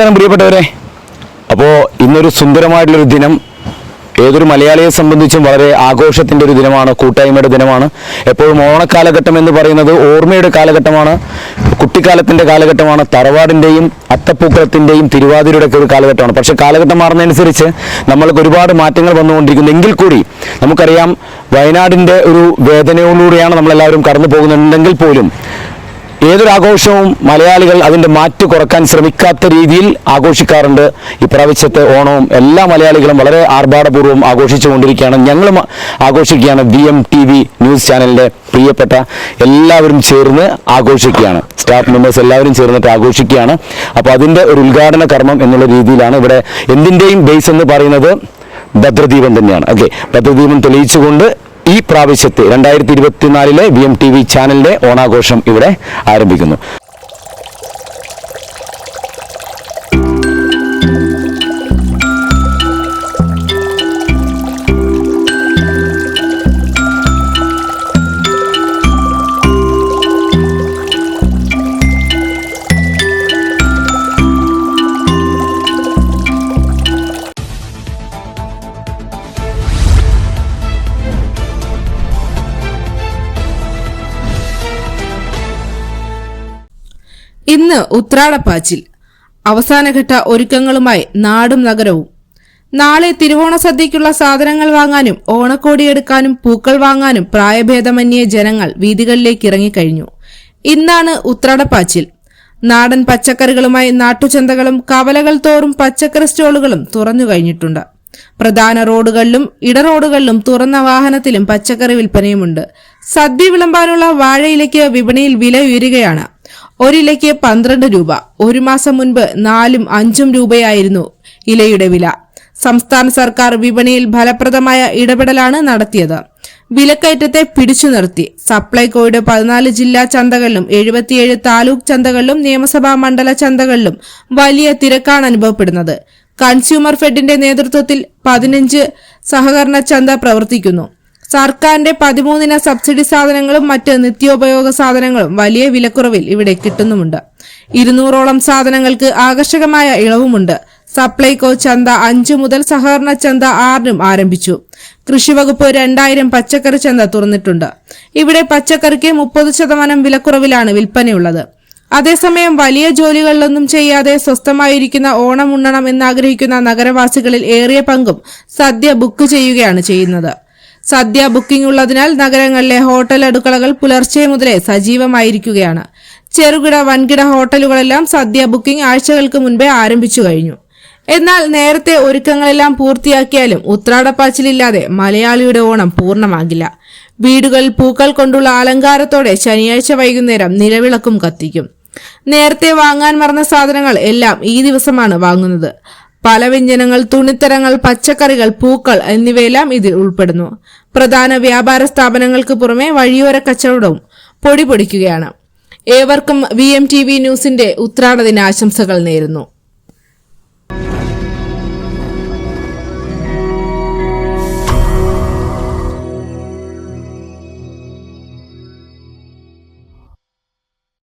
നമസ്കാരം പ്രിയപ്പെട്ടവരെ. അപ്പോൾ ഇന്നൊരു സുന്ദരമായിട്ടുള്ളൊരു ദിനം ഏതൊരു മലയാളിയെ സംബന്ധിച്ചും വളരെ ആഘോഷത്തിന്റെ ഒരു ദിനമാണ് കൂട്ടായ്മയുടെ ദിനമാണ്. എപ്പോഴും ഓണക്കാലഘട്ടം എന്ന് പറയുന്നത് ഓർമ്മയുടെ കാലഘട്ടമാണ് കുട്ടിക്കാലത്തിന്റെ കാലഘട്ടമാണ് തറവാടിന്റെയും അത്തപ്പൂക്കളത്തിന്റെയും തിരുവാതിരയുടെ ഒക്കെ ഒരു കാലഘട്ടമാണ്. പക്ഷേ കാലഘട്ടം മാറുന്നതനുസരിച്ച് നമ്മൾക്ക് ഒരുപാട് മാറ്റങ്ങൾ വന്നുകൊണ്ടിരിക്കുന്നു. എങ്കിൽ കൂടി നമുക്കറിയാം വയനാടിന്റെ ഒരു വേദനയോടുകൂടിയാണ് നമ്മളെല്ലാവരും കടന്നു പോകുന്നുണ്ടെങ്കിൽ പോലും ഏതൊരു ആഘോഷവും മലയാളികൾ അതിന്റെ മാറ്റ് കുറയ്ക്കാൻ ശ്രമിക്കാത്ത രീതിയിൽ ആഘോഷിക്കാറുണ്ട്. ഇപ്രാവശ്യത്തെ ഓണവും എല്ലാ മലയാളികളും വളരെ ആർഭാടപൂർവം ആഘോഷിച്ചുകൊണ്ടിരിക്കുകയാണ്. ഞങ്ങളും ആഘോഷിക്കുകയാണ്. B M T V news ചാനലിന്റെ പ്രിയപ്പെട്ട എല്ലാവരും ചേർന്ന് ആഘോഷിക്കുകയാണ്. സ്റ്റാഫ് മെമ്പേഴ്സ് എല്ലാവരും ചേർന്നിട്ട് ആഘോഷിക്കുകയാണ്. അപ്പോൾ അതിന്റെ ഒരു ഉദ്ഘാടന കർമ്മം എന്നുള്ള രീതിയിലാണ് ഇവിടെ എന്തിന്റെയും ബേസ് എന്ന് പറയുന്നത് ഭദ്രദീപം തന്നെയാണ്. ഓക്കെ ഭദ്രദീപം തെളിയിച്ചുകൊണ്ട് ഈ പ്രാവശ്യത്തെ രണ്ടായിരത്തി ഇരുപത്തിനാലിലെ ബി എം ടി വി ചാനലിന്റെ ഓണാഘോഷം ഇവിടെ ആരംഭിക്കുന്നു. ഇന്ന് ഉത്രാടപ്പാച്ചിൽ. അവസാനഘട്ട ഒരുക്കങ്ങളുമായി നാടും നഗരവും. നാളെ തിരുവോണ സദ്യയ്ക്കുള്ള സാധനങ്ങൾ വാങ്ങാനും ഓണക്കോടിയെടുക്കാനും പൂക്കൾ വാങ്ങാനും പ്രായഭേദമന്യേ ജനങ്ങൾ വീതികളിലേക്ക് ഇറങ്ങിക്കഴിഞ്ഞു ഇന്നാണ് ഉത്രാടപ്പാച്ചിൽ. നാടൻ പച്ചക്കറികളുമായി നാട്ടുചന്തകളും കവലകൾ തോറും പച്ചക്കറി സ്റ്റോളുകളും തുറന്നു കഴിഞ്ഞിട്ടുണ്ട്. പ്രധാന റോഡുകളിലും ഇടറോഡുകളിലും തുറന്ന വാഹനത്തിലും പച്ചക്കറി വിൽപ്പനയുമുണ്ട്. സദ്യ വിളമ്പാനുള്ള വാഴയിലേക്ക് വിപണിയിൽ വില ഉയരുകയാണ്. ഒരിലയ്ക്ക് പന്ത്രണ്ട് രൂപ ഒരു മാസം മുൻപ് നാലും അഞ്ചും രൂപയായിരുന്നു ഇലയുടെ വില. സംസ്ഥാന സർക്കാർ വിപണിയിൽ ഫലപ്രദമായ ഇടപെടലാണ് നടത്തിയത്. വിലക്കയറ്റത്തെ പിടിച്ചു നിർത്തി. സപ്ലൈകോയുടെ പതിനാല് ജില്ലാ ചന്തകളിലും എഴുപത്തിയേഴ് താലൂക്ക് ചന്തകളിലും നിയമസഭാ മണ്ഡല ചന്തകളിലും വലിയ തിരക്കാണ് അനുഭവപ്പെടുന്നത്. കൺസ്യൂമർ ഫെഡിന്റെ നേതൃത്വത്തിൽ പതിനഞ്ച് സഹകരണ ചന്ത പ്രവർത്തിക്കുന്നു. സർക്കാരിന്റെ പതിമൂന്നിന സബ്സിഡി സാധനങ്ങളും മറ്റ് നിത്യോപയോഗ സാധനങ്ങളും വലിയ വിലക്കുറവിൽ ഇവിടെ കിട്ടുന്നുമുണ്ട്. ഇരുന്നൂറോളം സാധനങ്ങൾക്ക് ആകർഷകമായ ഇളവുമുണ്ട്. സപ്ലൈകോ ചന്ത അഞ്ചു മുതൽ സഹകരണ ചന്ത ആറിനും ആരംഭിച്ചു. കൃഷിവകുപ്പ് രണ്ടായിരം പച്ചക്കറി ചന്ത തുറന്നിട്ടുണ്ട്. ഇവിടെ പച്ചക്കറിക്ക് മുപ്പത് ശതമാനം വിലക്കുറവിലാണ് വിൽപ്പനയുള്ളത്. അതേസമയം വലിയ ജോലികളിലൊന്നും ചെയ്യാതെ സ്വസ്ഥമായിരിക്കുന്ന ഓണം ഉണ്ണണം എന്നാഗ്രഹിക്കുന്ന നഗരവാസികളിൽ ഏറിയ പങ്കും സദ്യ ബുക്ക് ചെയ്യുകയാണ് ചെയ്യുന്നത്. സദ്യ ബുക്കിംഗ് ഉള്ളതിനാൽ നഗരങ്ങളിലെ ഹോട്ടൽ അടുക്കളകൾ പുലർച്ചെ മുതലേ സജീവമായിരിക്കുകയാണ്. ചെറുകിട വൻകിട ഹോട്ടലുകളെല്ലാം സദ്യ ബുക്കിംഗ് ആഴ്ചകൾക്ക് മുൻപേ ആരംഭിച്ചു കഴിഞ്ഞു. എന്നാൽ നേരത്തെ ഒരുക്കങ്ങളെല്ലാം പൂർത്തിയാക്കിയാലും ഉത്രാടപ്പാച്ചിലില്ലാതെ മലയാളിയുടെ ഓണം പൂർണമാകില്ല. വീടുകൾ പൂക്കൾ കൊണ്ടുള്ള അലങ്കാരത്തോടെ ശനിയാഴ്ച വൈകുന്നേരം നിലവിളക്കും കത്തിക്കും. നേരത്തെ വാങ്ങാൻ മറന്ന സാധനങ്ങൾ എല്ലാം ഈ ദിവസമാണ് വാങ്ങുന്നത്. പല വ്യഞ്ജനങ്ങൾ തുണിത്തരങ്ങൾ പച്ചക്കറികൾ പൂക്കൾ എന്നിവയെല്ലാം ഇതിൽ ഉൾപ്പെടുന്നു. പ്രധാന വ്യാപാര സ്ഥാപനങ്ങൾക്ക് പുറമെ വഴിയോര കച്ചവടവും പൊടി പൊടിക്കുകയാണ്. ഏവർക്കും വി എം ടി വി ന്യൂസിന്റെ ഉത്രാട ദിനാശംസകൾ നേരുന്നു.